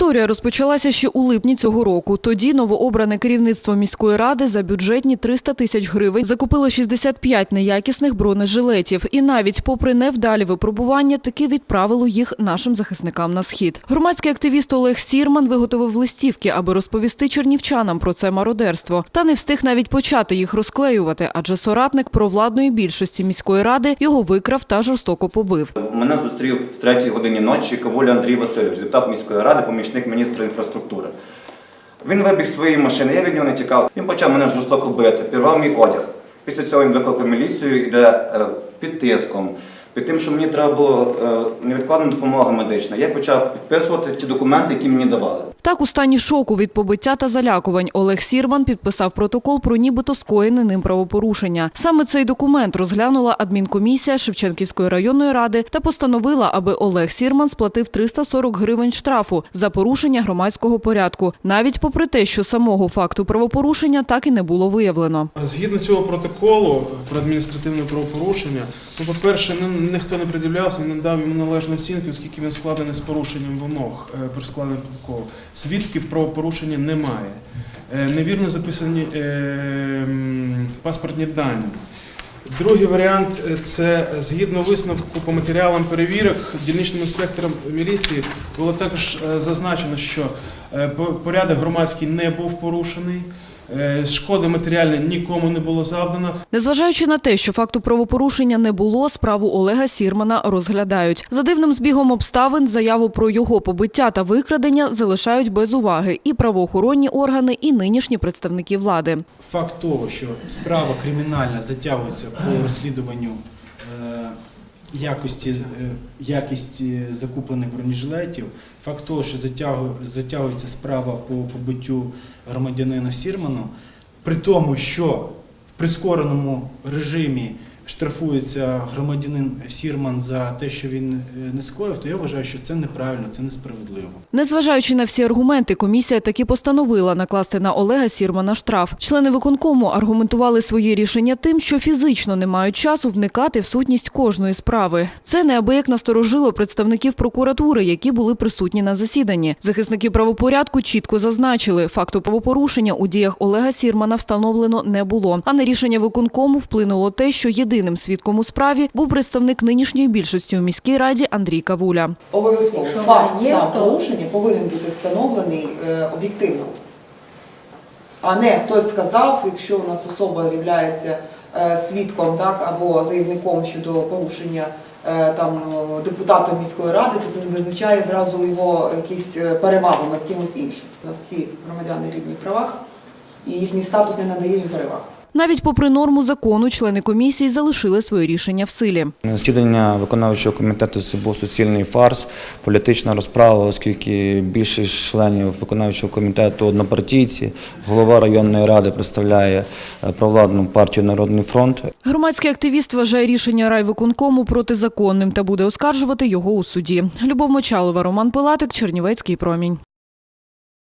Історія розпочалася ще у липні цього року. Тоді новообране керівництво міської ради за бюджетні 300 тисяч гривень закупило 65 неякісних бронежилетів. І навіть попри невдалі випробування, таки відправило їх нашим захисникам на схід. Громадський активіст Олег Сірман виготовив листівки, аби розповісти чернівчанам про це мародерство. Та не встиг навіть почати їх розклеювати, адже соратник провладної більшості міської ради його викрав та жорстоко побив. Мене зустрів в третій годині ночі Кавуля Андрій Васильович, депутат міської ради, помічник міністра інфраструктури. Він вибіг з своєї машини, я від нього не тікав. Він почав мене жорстоко бити, пірвав мій одяг. Після цього він викликав міліцію, йде е, під тиском, під тим, що мені треба було е, невідкладна допомога медична. Я почав підписувати ті документи, які мені давали. Так, у стані шоку від побиття та залякувань Олег Сірман підписав протокол про нібито скоєне ним правопорушення. Саме цей документ розглянула адмінкомісія Шевченківської районної ради та постановила, аби Олег Сірман сплатив 340 гривень штрафу за порушення громадського порядку, навіть попри те, що самого факту правопорушення так і не було виявлено. Згідно цього протоколу про адміністративне правопорушення, ну, по-перше, ні- ніхто не приділявся, не дав йому належну оцінку, оскільки він складений з порушенням вимог е, при складенні протоколу. Свідків правопорушення немає. Е, Невірно записані е, паспортні дані. Другий варіант е, це згідно висновку по матеріалам перевірок дільничним інспектором міліції було також зазначено, що порядок громадський не був порушений, шкоди матеріальної нікому не було завдано. Незважаючи на те, що факту правопорушення не було, справу Олега Сірмана розглядають. За дивним збігом обставин заяву про його побиття та викрадення залишають без уваги і правоохоронні органи, і нинішні представники влади. Факт того, що справа кримінальна затягується по розслідуванню е, якості, е, закуплених бронежилетів, факт того, що затягується справа по побиттю громадянина Сірману, при тому, що в прискореному режимі штрафується громадянин Сірман за те, що він е, не скоїв, то я вважаю, що це неправильно, це несправедливо. Незважаючи на всі аргументи, комісія таки постановила накласти на Олега Сірмана штраф. Члени виконкому аргументували своє рішення тим, що фізично не мають часу вникати в сутність кожної справи. Це неабияк насторожило представників прокуратури, які були присутні на засіданні. Захисники правопорядку чітко зазначили, факту правопорушення у діях Олега Сірмана встановлено не було. А на рішення виконкому вплинуло те, що єдиним свідком у справі був представник нинішньої більшості у міській раді Андрій Кавуля. Обов'язково факт є, сам то- порушення повинен бути встановлений е, об'єктивно. А не хтось сказав, якщо у нас особа є свідком так, або заявником щодо порушення е, там, е, депутатом міської ради, то це визначає зразу його якісь е, перевагу над кимось іншим. У нас всі громадяни рівні в правах, і їхній статус не надає їм переваг. Навіть попри норму закону, члени комісії залишили своє рішення в силі. Засідання виконавчого комітету це був суцільний фарс, політична розправа, оскільки більшість членів виконавчого комітету однопартійці, голова районної ради представляє е, провладну партію Народний фронт. Громадський активіст вважає рішення райвиконкому протизаконним та буде оскаржувати його у суді. Любов Мочалова, Роман Пилатик, Чернівецький промінь.